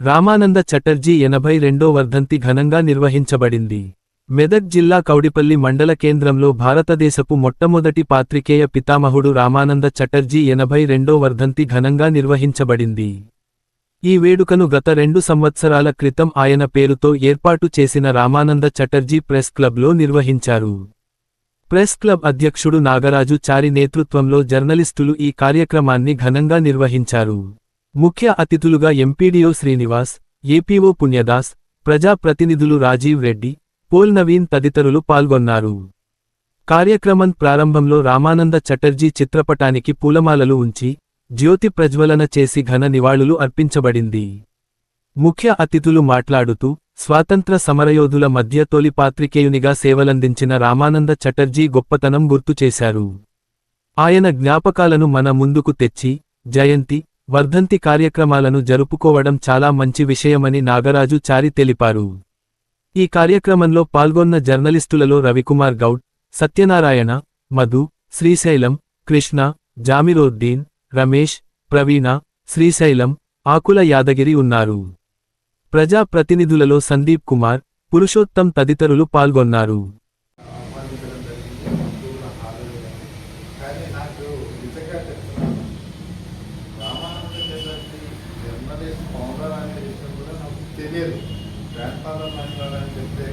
రామానంద చటర్జీ ఎనభై రెండో వర్ధంతి ఘనంగా నిర్వహించబడింది. మెదక్ జిల్లా కౌడిపల్లి మండల కేంద్రంలో భారతదేశపు మొట్టమొదటి పాత్రికేయ పితామహుడు రామానంద చటర్జీ ఎనభై రెండో వర్ధంతి ఘనంగా నిర్వహించబడింది. ఈ వేడుకను గత రెండు సంవత్సరాల క్రితం ఆయన పేరుతో ఏర్పాటు చేసిన రామానంద చటర్జీ ప్రెస్ క్లబ్లో నిర్వహించారు. ప్రెస్ క్లబ్ అధ్యక్షుడు నాగరాజు చారి నేతృత్వంలో జర్నలిస్టులు ఈ కార్యక్రమాన్ని ఘనంగా నిర్వహించారు. ముఖ్య అతిథులుగా ఎంపీడీఓ శ్రీనివాస్ ఏపీఓ పుణ్యదాస్ ప్రజాప్రతినిధులు రాజీవ్ రెడ్డి పోల్ నవీన్ తదితరులు పాల్గొన్నారు. కార్యక్రమం ప్రారంభంలో రామానంద చటర్జీ చిత్రపటానికి పూలమాలలు ఉంచి జ్యోతి ప్రజ్వలన చేసి ఘన నివాళులు అర్పించబడింది. ముఖ్య అతిథులు మాట్లాడుతూ స్వాతంత్ర సమరయోధుల మధ్య తొలి పాత్రికేయునిగా సేవలందించిన రామానంద చటర్జీ గొప్పతనం గుర్తు చేశారు. ఆయన జ్ఞాపకాలను మన ముందుకు తెచ్చి జయంతి వర్ధంతి కార్యక్రమాలను జరుపుకోవడం చాలా మంచి విషయమని నాగరాజు చారి తెలిపారు. ఈ కార్యక్రమంలో పాల్గొన్న జర్నలిస్టులలో రవికుమార్ గౌడ్ సత్యనారాయణ మధు శ్రీశైలం కృష్ణ జామిరోద్దీన్ రమేష్ ప్రవీణ శ్రీశైలం ఆకుల యాదగిరి ఉన్నారు. ప్రజా ప్రతినిధులలో సందీప్ కుమార్ పురుషోత్తం తదితరులు పాల్గొన్నారు. తెలియదు. గ్రాండ్ ఫాదర్ మాట్లాడాలని అని చెప్తే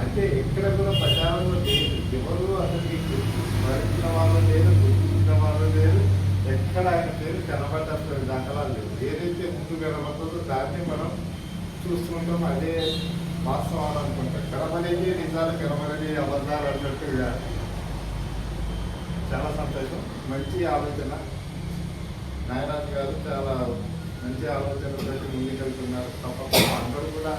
అంటే ఎక్కడ కూడా ప్రచారంలో లేదు. ఎవరు అసలు స్మరించిన వాళ్ళు లేదు గుర్తించిన వాళ్ళు లేదు ఎక్కడ ఆయన పేరు కనబడ్డ దాఖలాలు లేవు. ఏదైతే ముందు కనబడుతుందో దాన్ని మనం చూస్తుంటాం. అదే వాస్తవాలు అనుకుంటాం. కనబడేది నిజాలు కనబడేది అబద్ధాలు అన్నట్టు చాలా సంతోషం. మంచి ఆలోచన. నాయరాజు గారు చాలా మంచి ఆలోచనలతో ముందుకెళ్తున్నారు. తప్పకుండా అందరూ కూడా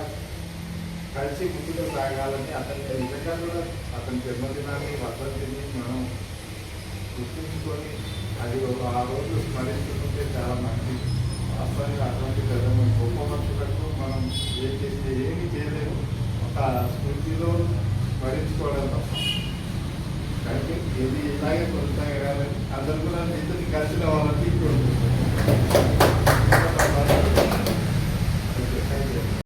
కలిసి ముందుకు సాగాలని అతని నిజంగా కూడా అతని జన్మదినాన్ని వర్ధంతిని మనం గుర్తుంచుకొని అది ఒక ఆ రోజు స్మరించుకుంటే చాలా మంచిది వాస్తవంగా అటువంటి పెద్ద గొప్ప మనుషులకు మనం ఏం చేస్తే ఏమి చేయలేము. ఒక స్మృతిలో స్మరించుకోవడం తప్ప. కాబట్టి ఇది ఇలాగే కొనసాగాలని అందరూ కూడా మీతో కలిసి రావాలని కోరుకుంటున్నాను